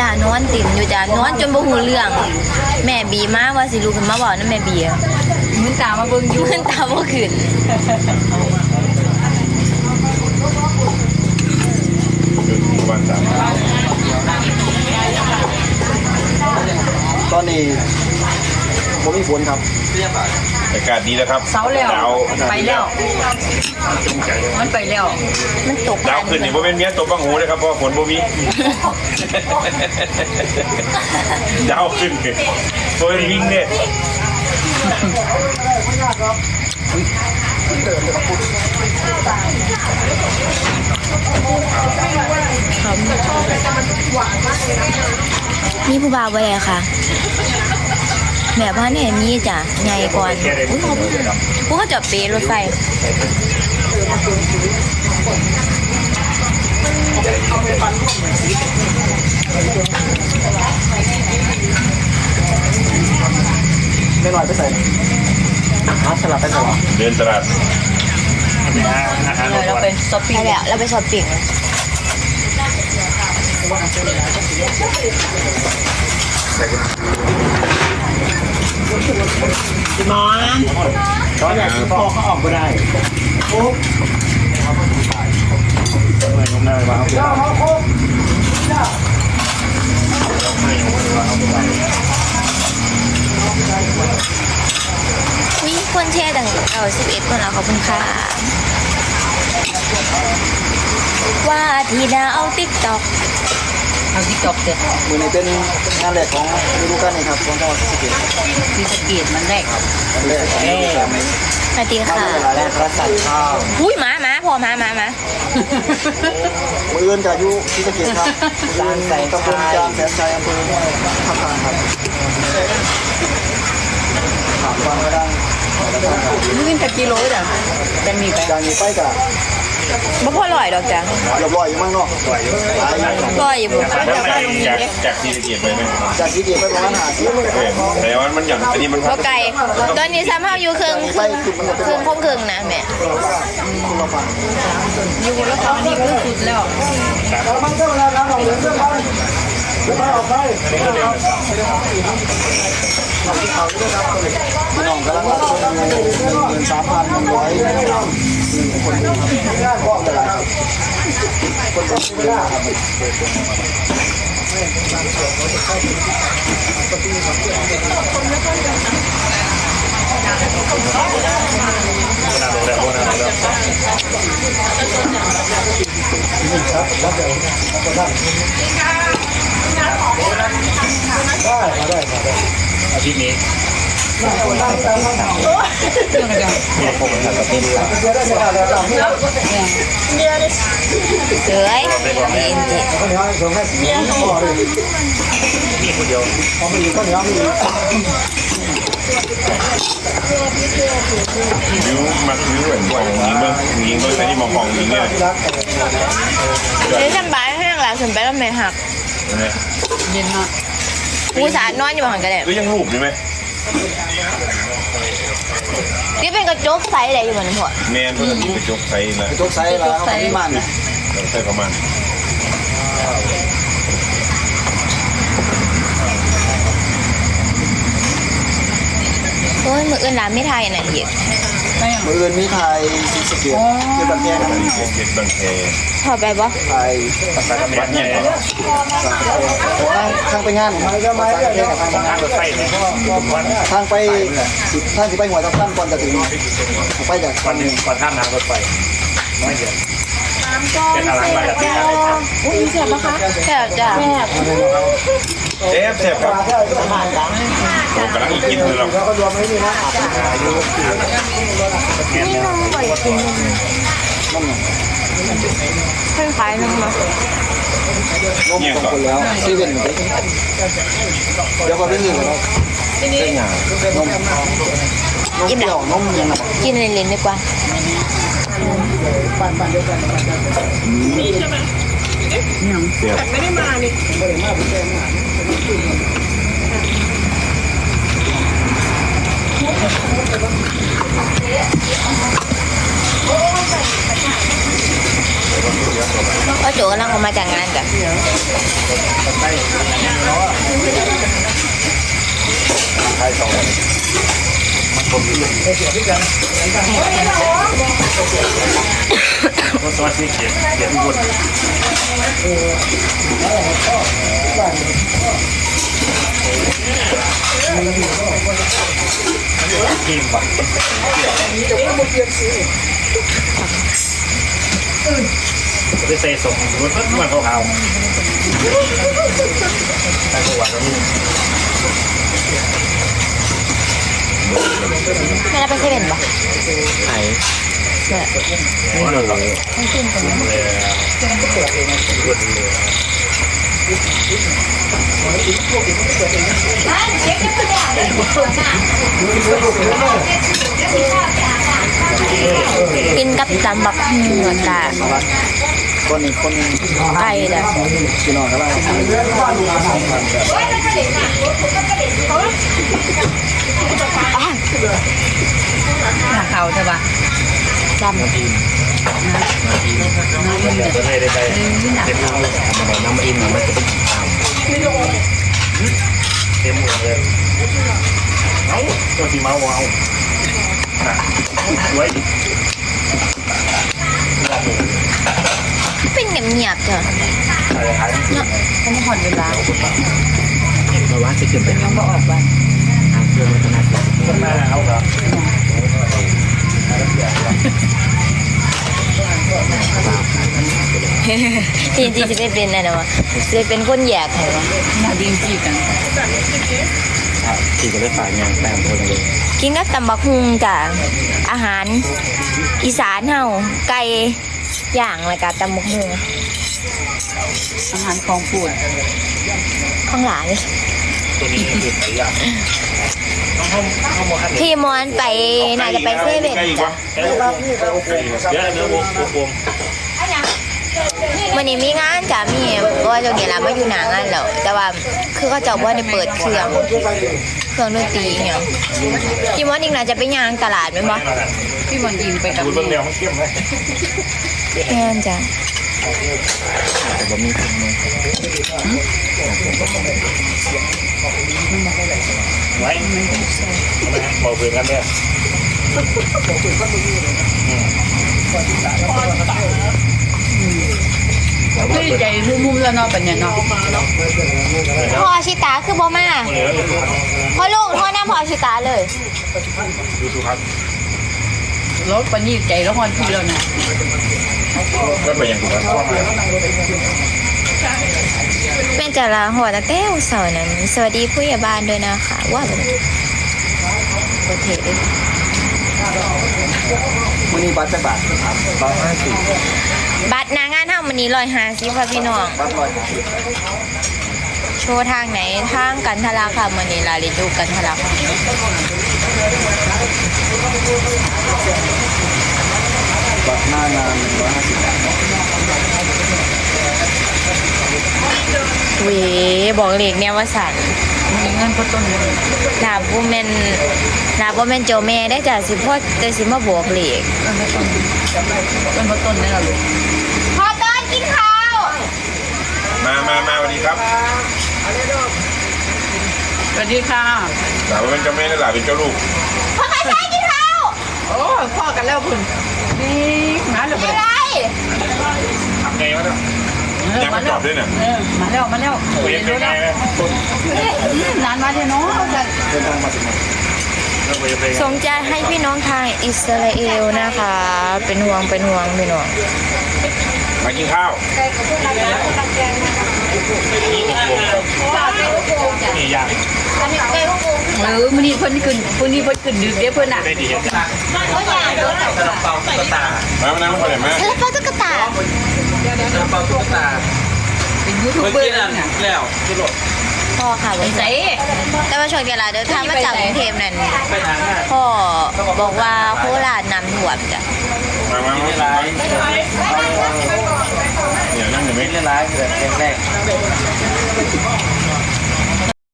ลานอนติ่มอยู่จ้ะนอนจนบ่หูเรื่อง แม่บีมาว่าสิลูกขึ้นมาบอกนั่นแม่บีอะมึงตามมาเบิ่งอยู่เพื่อนตาบ่ขึ้นประมาณสาม ตอนนี้ ผมมีฝนครับอากาศดีแล้วครับเสาแล้วดาวไปแล้วมันไปแล้วมันตกดาวขึ้นนี่บ่เป็นเมียตกบังหูเลยครับเพราะว่าฝนบ่มีดาวขึ้นโดยวิ่งเนี่ยมีผู้บ่าวบ่ได้ค่ะ แม่พ่อเนี่ยมีจ้ะใหญ่ก่อนอุ้ยเขาพวกเขาจอดเปรถไฟไม่ลอยไปใส่หาสลับไปสลับเดินตลาดเลยเราเป็นช้อปปิ้งใช่แล้วเราไปช้อปปิ้ง นอน ตอนนี้พอเขาออกก็ได้ปุ๊บไม่ต้องได้ว่าเขาอุ้ยคนแชร์ตั้งเก้าสิบเอ็ดคนเอาขอบคุณค่ะว่าที่ดาวติ๊กต็อกางที่จบเสร็จมือนี้เป็นงานแรกของฤดูกาลนี้ครับของเราสเก็ตที่สะเกีดมันแรกงานแรกของฤดูกาลนี้สวัสดีค่ะแรกรัสัตว์ข้าวอุ้ยหมาหมาพอหมาหมาหมามืออื่นกับยุที่สเก็ตครับจานแสงตำบลจานแสนชัยอำเภอท่าทางครับถามฟังก็ได้มึงกินแต่กิโลจ้ะจะมีไปจานนี้ไปกับ บ่พอลอยดอกจ้ะเรียบร้อยอยู่มั้งเนาะลอยอยู่บ่จากจากที่ตะเกียบไปไหมจากที่เดียวไปประมาณหาสิบเออแต่ว่ามันหย่อนอันนี้มันบ่ไกลตอนนี้ซ้ำเฮาอยู่ครึ่งครึ่งครึ่งคงครึ่งนะแม่คุณเราฟังอยู่แล้วตอนนี้คือสุดแล้ว มันก็เวลาเราเหลือเสื้อผ้าออกไปพี่น้องกำลังรับชมอยู่หนึ่งสามพันหนึ่งร้อยคนครับก็เป็นไรครับคนก็ไม่ได้ครับอาทิตย์นี้เอ้ยเอ็นจิข้าวเหนียวส่งให้เมียเขาบอเลยมีคนเดียวพอมีข้าวเหนียวมีวิวมาวิวเหมือนของยิงเบิ้งยิงเบิ้งแต่นี่มองของยิงเนี่ยที่รักเดี๋ยวฉันบายให้หลังฉันไปแล้วแม่หักเนี่ยเย็นมากกูสารนอนอยู่หันกันเลยก็ยังรูปอยู่ไหมนี่เป็นกระจกใสอะไรอยู่เหมือนพอแมนเพื่อนไปจกใส่ละไปจกไซส์แล้วเอาที่มันใส่ประมาณโอ้ยมืออื่นร้านไม่ไทยน่ะอีก ไม่ยังมืออื่นมีไทยสีสเกียรที่บันแยกกันเจ็ดบางแคพอไปบ่ไทยวัดเนี่ยทางไปงานทางไปแยกกับทางงานรถไฟทางไปทางที่ไปหัวทับท่านก่อนจะถึงไปจากวันหนึ่งก่อนข้ามทางรถไฟน้อยเดียวเป็นอะไรมาจากที่ไหนอุ้ยเสียบปะคะแซ่บจ้ะเจ็บเจ็บครับผม กำลังกินคือเราแล้วก็รวมไม่มีนะนี่น้องบ่อยกินเพิ่งขายนึงมานมของคนแล้วซีเว่นเดี๋ยวก็เรื่องอื่นแล้วนมนมเปรี้ยวนมยังไงกินเล่นๆดีกว่า ก็อโจกำลังออกมาจากงานจ้ะก็สวัสดีเกียรเกียรบุญ กคนกินบักไปเซส่งรถมันเขาเอาแต่ตัวก็มีแม่เราไปเซเว่นปะไหนหัวเลยเลยรถเลย กินกับตำบักหุ่งแล้วกะคนนี้คนนี้ไก่เด้อพี่น้องครับหน้าเขาใช่ปะ จำก็เลยได้ไปเต็มมือน้ำอินมันจะเป็นเต็มมือเลยเอ้าตัวสีเมาเอาน่ะไว้ดิเป็นเงียบๆเถอะอะไรหายเขาไม่ผ่อนเวลามาว่าจะขึ้นไปยังบ่ออกบ้านทางเครื่องมันขนาดคนหน้าเอาครับจริงๆจะได้เป็นอะไรวะจะเป็นคนแยกเหรอวะหน้าดิ้งจีกันขี่ก็ได้ฝ่ายงานแต่งคนเลยกินกับตำบักหุ่งจ้ะอาหาร อีสานเฮาไก่ย่างแล้วก็ตำบักหุ่งอาหารของปูดข้างหลาย ตัวนี้คือหลายอย่างต้องห้องห้องโมฮันพี่มอนไปน่าจะไปเซเว่นใกล้อีกวะใกล้อีกวะเดี๋ยวเดี๋ยววงวงวันนี้มีงานจ้ะมีเพราะว่าช่วงนี้เราไม่อยู่หนางานแล้วแต่ว่าคือเขาจะว่าได้เปิดเครื่องเครื่องดนตรีเนี่ยพี่มอนอีกน่าจะไปย่างตลาดไหมบ่พี่มันยิงไปกับเบื้องเดียวมั นเข้มเลยแม่นจ้ะแต่ว่ามีคนนึงไว้บอกเพื่อนกันเนี่ยพี่ใจมุมๆแล้วเนาะปัญญาเนาะพ่อชิตาคือบ่มาพ่อลูกพ่อหน้าพ่อชิตาเลยดูสุครับรถปัญญาใจแล้วฮอนพี่แล้วนะ ก็ไปอย่างถูกครับแม่จะลาหัวตั้งแต่วันเสาร์นั้น สวัสดีผู้ใหญ่บ้านด้วยนะคะ ว่าแบบโคตรเท่เลยวันนี้บัตรจะบาทครับร้อยห้าสิบบัตรหนางานเท่ามันนี้ลอยหาซิค่ะพี่น้องบัตรร้อยห้าสิบโชว์ทางไหนทางกันทะลาค่ะมันนี้ลาลิจูกันทะลาค่ะ บัตรหน้างานหนึ่งร้อยห้าสิบบาทเวบอกเลขเนี่ยว่าสันมีเงินก็ต้นเลยลาบ่แม่นลาบ่แม่นเจ้าแม่ได้จ้ะสิพ่อแต่สิมาบอกเลขเงินก็ต้นเงินก็ต้นนี่แหละลูกพอตอนกินข้าว มามามาสวัสดีครับสวัสดีค่ะหลานเป็นเจ้าแม่และหลานเป็นเจ้าลูกพอไปใช้กินข้าว โอ้พ่อกันแล้วคุณนี่มาแล้ว อะไร ทำไง วะเนี่ยยังไม่จบด้วยเนี่ยเออมาแล้วมาแล้วเวียนไปไงนะนานมาเถอะเนาะจะเดินทางมาถึงไหนเวียนไปไงสมใจให้พี่น้องทางอิสราเอลนะคะ เป็นห่วงเป็นห่วงพี่น้องมากินข้าวนี่ย่างเออมื้อนี้เพิ่นขึ้นมื้อนี้เพิ่นขึ้นดึกเด้เพิ่นน่ะได้ดีเห็นกันมามานั่งมาเลยแม่แล้วปลา ตุ๊กตาเป็นยูทูบเบอร์แล้วน่ะแล้วที่รถพ่อค่ะไปใส่แต่ว่าช่วงเวลาเดินทางมาจากกรุงเทพนั่นไปทางพ่อบอกว่าโคราชน้ำท่วมจ้ะมามามามาเดี๋ยวนั่งอยู่ไหมไม่เล่นร้ายเลยแรก